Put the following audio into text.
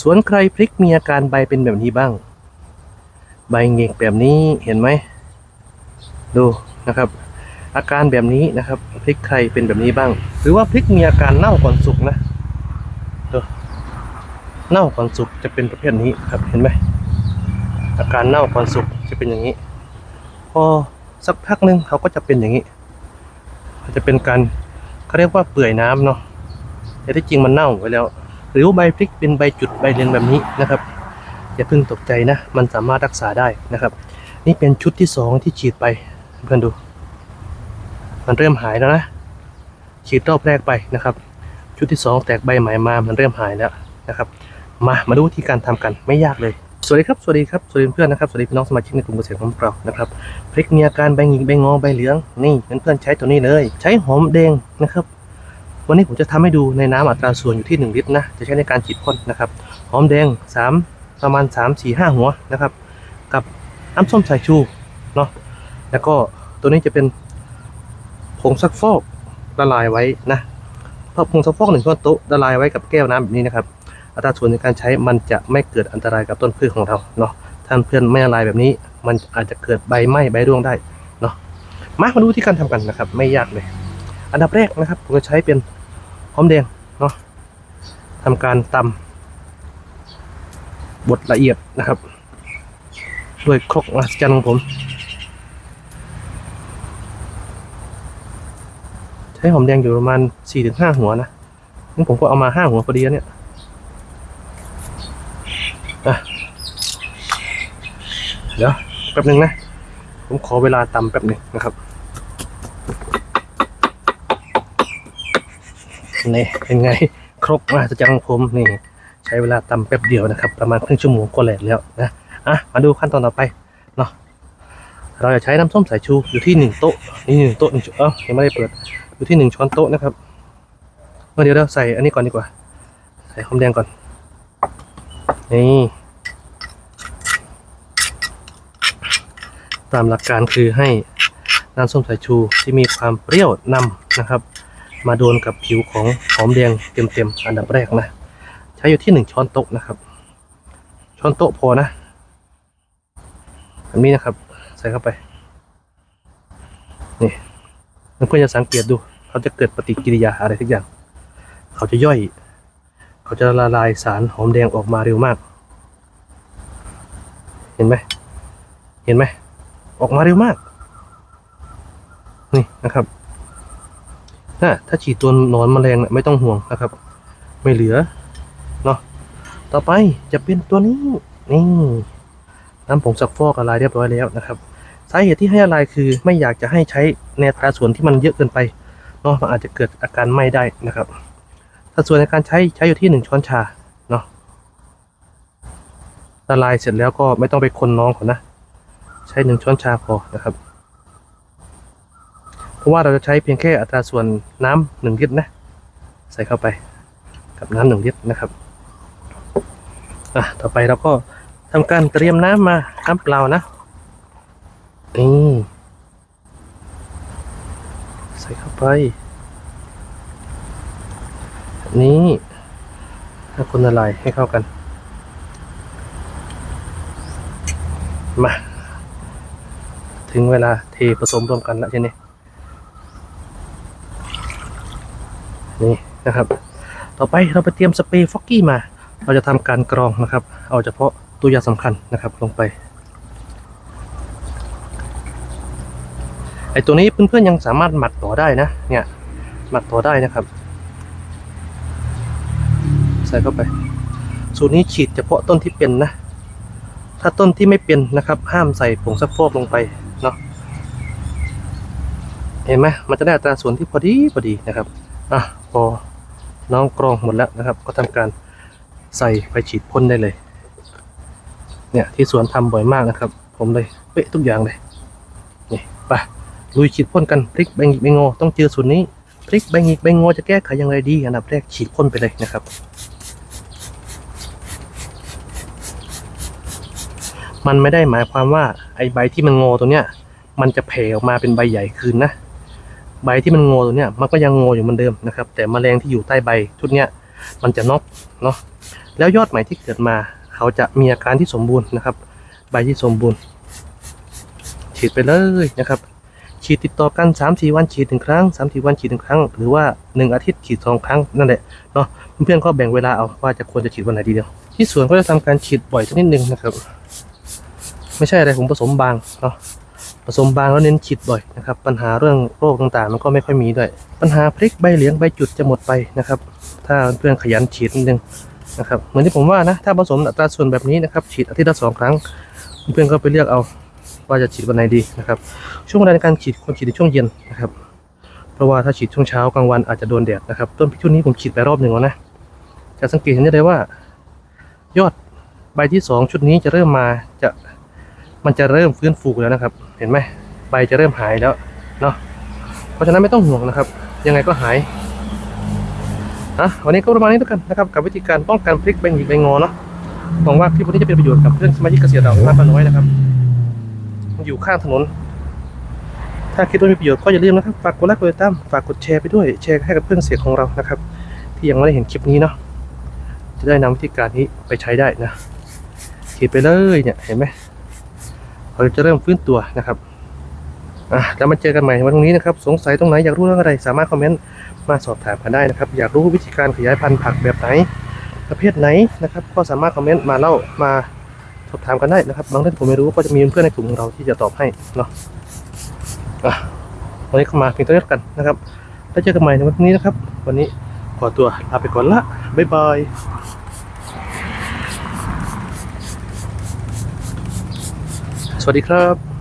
สวนใครพริกมีอาการใบเป็นแบบนี้บ้าง ใบเงกแบบนี้เห็นไหม ดูนะครับ อาการแบบนี้นะครับ พริกใครเป็นแบบนี้บ้าง หรือว่าพริกมีอาการเน่าก่อนสุกนะดูเน่าก่อนสุกจะเป็นประเภทนี้ครับเห็นไหมอาการเน่าก่อนสุกจะเป็นอย่างนี้ พอสักพักหนึ่งเขาก็จะเป็นอย่างนี้จะเป็นการเขาเรียกว่าเปื่อยน้ำเนาะแต่ที่จริงมันเน่าไว้แล้ว หรือใบพริกเป็นใบจุดใบเรืองแบบนี้นะครับอย่าเพิ่งตกใจนะ มันสามารถรักษาได้นะครับ นี่เป็นชุดที่สองที่ฉีดไปเพื่อนดู มันเริ่มหายแล้วนะฉีดรอบแรกไปนะครับ ชุดที่สองแตกใบใหม่มามันเริ่มหายแล้วนะครับ มามาดูวิธีการทำกันไม่ยากเลยสวัสดีครับ สวัสดีครับ สวัสดีเพื่อนนะครับ สวัสดีพี่น้องสมาชิกในกลุ่มเกษตรของเรานะครับ พริกมีอาการใบหงิกใบงอ ใบเหลือง นี่เพื่อนๆใช้ตัวนี้เลย ใช้หอมแดงนะครับ วันนี้ผมจะทำให้ดูในน้ำอัตราส่วนอยู่ที่ 1 ลิตรนะ จะใช้ในการฉีดพ่นนะครับ หอมแดง 3 ประมาณ 3 4 5 หัวนะครับ กับน้ำส้มสายชูเนาะ แล้วก็ตัวนี้จะเป็นผงซักฟอกละลายไว้นะพราผงซักฟอกหนึ่งช้อนโต๊ะละลายไว้กับแก้วน้ำแบบนี้นะครับ อัตราส่วนในการใช้มันจะไม่เกิดอันตรายกับต้นพืชของเราเนาะ ถ้าเพื่อนไม่ละลายแบบนี้ มันอาจจะเกิดใบไหม้ใบร่วงได้เนาะ มามาดูวิธีการทำกันนะครับ ไม่ยากเลย อันดับแรกนะครับผมจะใช้เป็นหอมแดงเนาะทำการตำบดละเอียดนะครับ ด้วยครกมหัศจรรย์ของผม ใช้หอมแดงอยู่ประมาณ4-5ถึงห้าหัวนะนี่ผมก็เอามาห้าหัวพอดีเนี่ยเดี๋ยวแป๊บหนึ่งนะ ผมขอเวลาตำแป๊บหนึ่งนะครับ นี่เป็นไงครกมหัศจรรย์ของผมนี่ ใช้เวลาตำแป๊บเดียวนะครับ ประมาณครึ่งชั่วโมงก็แหลกแล้วนะอะมาดูขั้นตอนต่อไปเนาะเราจะใช้น้ำส้มสายชูอยู่ที่หนึ่งโต๊ะนี่หนึ่งโต๊ะหนึ่งช้อนเอ้ายังไม่ได้เปิดอยู่ที่หนึ่งช้อนโต๊ะนะครับเดี๋ยวเราใส่อันนี้ก่อนดีกว่า ใส่หอมแดงก่อนนี่ตามหลักการคือให้น้ำส้มสายชูที่มีความเปรี้ยวนำนะครับ มาโดนกับผิวของหอมแดงเต็มๆอันดับแรกนะ ใช้อยู่ที่หนึ่งช้อนโต๊ะนะครับ ช้อนโต๊ะพอนะแบบนี้นะครับ ใส่เข้าไป นี่มันควรจะสังเกตดู เขาจะเกิดปฏิกิริยาอะไรทุกอย่าง เขาจะย่อย เขาจะละลายสารหอมแดงออกมาเร็วมาก เห็นไหมเห็นไหมออกมาเร็วมาก นี่นะครับ ถ้าถ้าฉีดตัวหนอนมแมลงเนี่ยไม่ต้องห่วงนะครับ ไม่เหลือเนาะต่อไปจะเป็นตัวนี้นี่น้ำผงซักฟอกละลายเรียบร้อยแล้วนะครับสาเหตุที่ให้ละลายคือไม่อยากจะให้ใช้ในอัตราส่วนที่มันเยอะเกินไปเนาะมันอาจจะเกิดอาการไหม้ได้นะครับสัดส่วนในการใช้ใช้อยู่ที่หนึ่งช้อนชาเนาะละลายเสร็จแล้วก็ไม่ต้องไปคนน้องเขานะ ใช้หนึ่งช้อนชาพอนะครับ เพราะว่าเราจะใช้เพียงแค่อัตราส่วนน้ำหนึ่งลิตรนะ ใส่เข้าไปกับน้ำหนึ่งลิตรนะครับอะต่อไปเราก็ทำการเตรียมน้ำมาน้ำเปล่านะนี่ใส่เข้าไป นี้ถ้าคนละลายให้เข้ากัน มา ถึงเวลาเทผสมรวมกันแล้วใช่ไหม นี่นะครับ ต่อไปเราไปเตรียมสเปรย์ฟอกกี้มา เราจะทำการกรองนะครับ เอาเฉพาะตัวยาสำคัญนะครับ ลงไปไอตัวนี้เพื่อนๆยังสามารถหมักต่อได้นะ เนี่ยหมักต่อได้นะครับ ใส่เข้าไป สูตรนี้ฉีดเฉพาะต้นที่เป็นนะ ถ้าต้นที่ไม่เป็นนะครับ ห้ามใส่ผงซักฟอกลงไปเนาะเห็นไหมมันจะได้อัตราส่วนที่พอดีพอดีนะครับอะ พอน้องกรองหมดแล้วนะครับ ก็ทำการใส่ไปฉีดพ่นได้เลย เนี่ยที่สวนทำบ่อยมากนะครับ ผมเลยเป๊ะทุกอย่างเลยนี่ไปลุยฉีดพ่นกันพริกใบหงิกใบงอต้องเจอส่วนนี้พริกใบหงิกใบงอจะแก้ไขอย่างไรดีอันดับแรกฉีดพ่นไปเลยนะครับ มันไม่ได้หมายความว่าไอใบที่มันงอตัวเนี้ย มันจะแผ่ออกมาเป็นใบใหญ่คืนนะ ใบที่มันงอตัวเนี้ยมันก็ยังงออยู่เหมือนเดิมนะครับ แต่แมลงที่อยู่ใต้ใบชุดเนี้ยมันจะน็อกเนาะแล้วยอดใหม่ที่เกิดมา เขาจะมีอาการที่สมบูรณ์นะครับ ใบที่สมบูรณ์ ฉีดไปเลยนะครับ ฉีดติดต่อกัน3-4วันฉีดหนึ่งครั้ง3-4วันฉีดหนึ่งครั้ง หรือว่า 1 อาทิตย์ฉีดสองครั้งนั่นแหละเนาะเพื่อนๆก็แบ่งเวลาเอาว่าจะควรจะฉีดวันไหนดีเดียว ที่สวนก็จะทำการฉีดบ่อยสักนิดนึงนะครับ ไม่ใช่อะไรผมผสมบางเนาะ ผสมบางแล้วเน้นฉีดบ่อยนะครับ ปัญหาเรื่องโรคต่างๆ มันก็ไม่ค่อยมีด้วย ปัญหาพริกใบเหลียงใบจุดจะหมดไปนะครับ ถ้าเพื่อนขยันฉีดนิดนึงนะครับ เหมือนที่ผมว่านะ ถ้าผสมอัตราส่วนแบบนี้นะครับฉีดอาทิตย์ละสองครั้ง เพื่อนก็ไปเลือกเอาว่าจะฉีดวันไหนดีนะครับ ช่วงเวลาในการฉีดควรฉีดในช่วงเย็นนะครับ เพราะว่าถ้าฉีดช่วงเช้ากลางวันอาจจะโดนแดดนะครับ ต้นพริกช่วงนี้ผมฉีดไปรอบหนึ่งแล้วนะ จะสังเกตเห็นได้เลยว่า ยอดใบที่สองชุดนี้จะเริ่มมาจะ มันจะเริ่มฟื้นฟูแล้วนะครับ เห็นไหมใบจะเริ่มหายแล้วเนาะเพราะฉะนั้นไม่ต้องห่วงนะครับ ยังไงก็หายอะวันนี้ก็ประมาณนี้แล้วกันนะครับกับวิธีการป้องกันพริกใบหงิกใบงอเนาะหวังว่าคลิปวันนี้จะเป็นประโยชน์กับเพื่อนสมาชิกเกษตรเรามากน้อยนะครับ อยู่ข้างถนน ถ้าคิดว่ามีประโยชน์ก็อย่าลืมนะครับฝากกดไลค์กดติดตามฝากกดแชร์ไปด้วยแชร์ให้กับเพื่อนเสียของเรานะครับ ที่ยังไม่ได้เห็นคลิปนี้เนาะจะได้นำวิธีการนี้ไปใช้ได้นะฉีดไปเลยเนี่ยเห็นไหม เราจะเริ่มฟื้นตัวนะครับอะแล้วมาเจอกันใหม่วันพรุ่งนี้นะครับ สงสัยตรงไหนอยากรู้เรื่องอะไร สามารถคอมเมนต์มาสอบถามกันได้นะครับ อยากรู้วิธีการขยายพันธุ์ผักแบบไหน ประเภทไหนนะครับ ก็สามารถคอมเมนต์มาเล่ามาสอบถามกันได้นะครับ บางเรื่องผมไม่รู้ก็จะมีเพื่อนในกลุ่มของเราที่จะตอบให้เนาะอะวันนี้เข้ามาเพียงเท่านี้กันนะครับแล้วเจอกันใหม่ในวันพรุ่งนี้นะครับ วันนี้ขอตัวลาไปก่อนละบ๊ายบาย สวัสดีครับ